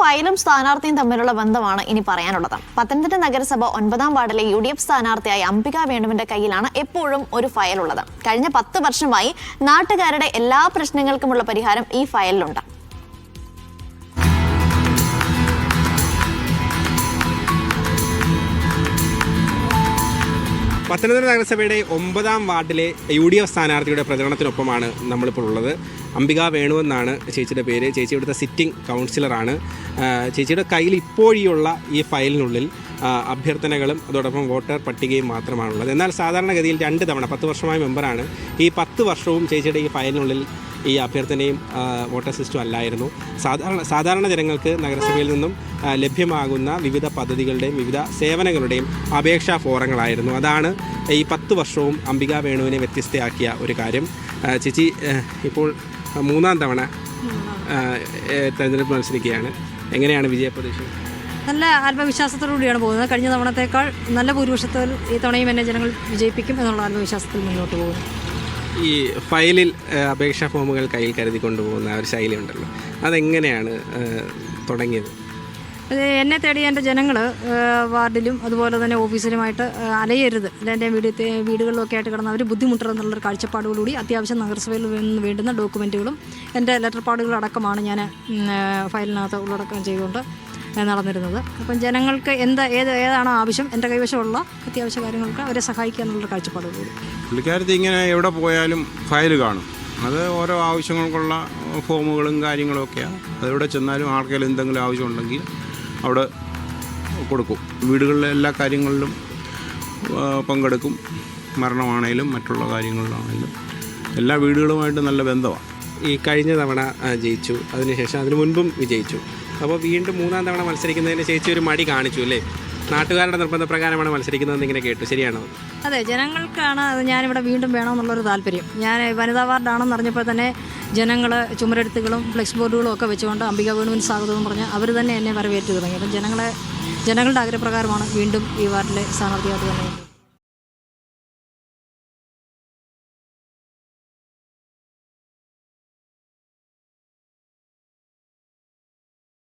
ഫയലും സ്ഥാനാർത്ഥിയും തമ്മിലുള്ള ബന്ധമാണ് ഇനി പറയാനുള്ളത്. പത്തനംതിട്ട നഗരസഭ ഒൻപതാം വാർഡിലെ യു ഡി എഫ് സ്ഥാനാർത്ഥിയായ അംബിക വേണുവിന്റെ കയ്യിലാണ് എപ്പോഴും ഒരു ഫയൽ ഉള്ളത് കഴിഞ്ഞ പത്ത് വർഷമായി നാട്ടുകാരുടെ എല്ലാ പ്രശ്നങ്ങൾക്കുമുള്ള പരിഹാരം ഈ ഫയലിലുണ്ട്. പത്തനംതിട്ട നഗരസഭയുടെ ഒമ്പതാം വാർഡിലെ യു ഡി എഫ് സ്ഥാനാർത്ഥിയുടെ പ്രചരണത്തിനൊപ്പമാണ് നമ്മളിപ്പോൾ ഉള്ളത്. അംബിക വേണു എന്നാണ് ചേച്ചിയുടെ പേര്. ചേച്ചി ഇവിടുത്തെ സിറ്റിംഗ് കൗൺസിലറാണ്. ചേച്ചിയുടെ കയ്യിൽ ഇപ്പോഴുള്ള ഈ ഫയലിനുള്ളിൽ അഭ്യർത്ഥനകളും അതോടൊപ്പം വോട്ടർ പട്ടികയും മാത്രമാണുള്ളത്. എന്നാൽ സാധാരണഗതിയിൽ രണ്ട് തവണ പത്ത് വർഷമായ മെമ്പറാണ്. ഈ പത്ത് വർഷവും ചേച്ചിയുടെ ഈ ഫയലിനുള്ളിൽ ഈ അഭ്യർത്ഥനയും വോട്ടർ സിസ്റ്റം അല്ലായിരുന്നു. സാധാരണ സാധാരണ ജനങ്ങൾക്ക് നഗരസഭയിൽ നിന്നും ലഭ്യമാകുന്ന വിവിധ പദ്ധതികളുടെയും വിവിധ സേവനങ്ങളുടെയും അപേക്ഷാ ഫോറങ്ങളായിരുന്നു. അതാണ് ഈ പത്ത് വർഷവും അംബിക വേണുവിനെ വ്യത്യസ്തയാക്കിയ ഒരു കാര്യം. ചേച്ചി ഇപ്പോൾ മൂന്നാം തവണ തെരഞ്ഞെടുപ്പ് മത്സരിക്കുകയാണ്. എങ്ങനെയാണ് വിജയപ്രതീക്ഷ? നല്ല ആത്മവിശ്വാസത്തോടുകൂടിയാണ് പോകുന്നത്. കഴിഞ്ഞ തവണത്തേക്കാൾ നല്ല ഭൂരിപക്ഷത്തിൽ ഈ തവണയും എന്നെ ജനങ്ങൾ വിജയിപ്പിക്കും എന്നുള്ള ആത്മവിശ്വാസത്തിൽ മുന്നോട്ട് പോകുന്നു. ഈ ഫയലിൽ അപേക്ഷാ ഫോമുകൾ കയ്യിൽ കരുതി കൊണ്ടുപോകുന്ന ഒരു ശൈലി ഉണ്ടല്ലോ. അതെങ്ങനെയാണ് തുടങ്ങിയത്? എന്നെ തേടി എന്റെ ജനങ്ങൾ വാർഡിലും അതുപോലെ തന്നെ ഓഫീസിലുമായിട്ട് അലയരുത്. എന്റെ വീട് വീടുകളിലൊക്കെ ആയിട്ട് കിടന്ന് അവർ ബുദ്ധിമുട്ടരുതെന്നുള്ളൊരു കാഴ്ചപ്പാടോടുകൂടി അത്യാവശ്യം നഗരസഭയിൽ നിന്ന് വേണ്ടുന്ന ഡോക്യുമെന്റുകളും എന്റെ ലെറ്റർ പാടുകളടക്കമാണ് ഞാൻ ഫയലിനകത്ത് ഉള്ളടക്കം ചെയ്തുകൊണ്ട് നടന്നിരുന്നത്. അപ്പം ജനങ്ങൾക്ക് എന്താ ഏത് ഏതാണോ ആവശ്യം എന്റെ കൈവശമുള്ള അത്യാവശ്യ കാര്യങ്ങൾക്ക് അവരെ സഹായിക്കുക എന്നുള്ള കാഴ്ചപ്പാടോടുകൂടി പുള്ളിക്കാരത്തി ഇങ്ങനെ എവിടെ പോയാലും ഫയൽ കാണും. അത് ഓരോ ആവശ്യങ്ങൾക്കുള്ള ഫോമുകളും കാര്യങ്ങളും ഒക്കെയാണ് അതെവിടെ ചെന്നാലും ആർക്കെങ്കിലും എന്തെങ്കിലും ആവശ്യമുണ്ടെങ്കിൽ അവിടെ കൊടുക്കും. വീടുകളിലെ എല്ലാ കാര്യങ്ങളിലും പങ്കെടുക്കും. മരണമാണേലും മറ്റുള്ള കാര്യങ്ങളിലാണേലും. എല്ലാ വീടുകളുമായിട്ട് നല്ല ബന്ധമാണ് ഈ കഴിഞ്ഞ തവണ ജയിച്ചു. അതിനുശേഷം അതിനു മുൻപും വിജയിച്ചു. അപ്പോൾ വീണ്ടും മൂന്നാം തവണ മത്സരിക്കുന്നതിന് ചേച്ചി ഒരു മടി കാണിച്ചു അല്ലേ? നാട്ടുകാരുടെ നിർബന്ധപ്രകാരമാണ് മത്സരിക്കുന്നതെന്ന് ഇങ്ങനെ കേട്ടു. ശരിയാണോ? അതെ ജനങ്ങൾക്കാണ് അത് ഞാനിവിടെ വീണ്ടും വേണമെന്നുള്ളൊരു താല്പര്യം. ഞാൻ വനിതാ വാർഡാണെന്ന് അറിഞ്ഞപ്പോൾ തന്നെ ജനങ്ങൾ ചുമരെടുത്തുകളും ഫ്ലെക്സ് ബോർഡുകളും ഒക്കെ വെച്ചുകൊണ്ട് അംബിക വേണുവിന് സ്വാഗതം എന്ന് പറഞ്ഞ് അവർ തന്നെ എന്നെ വരവേറ്റു തുടങ്ങി. അപ്പം ജനങ്ങളെ ജനങ്ങളുടെ ആഗ്രഹപ്രകാരമാണ് വീണ്ടും ഈ വാർഡിലെ സ്ഥാനാർത്ഥിയായിട്ട് തന്നെ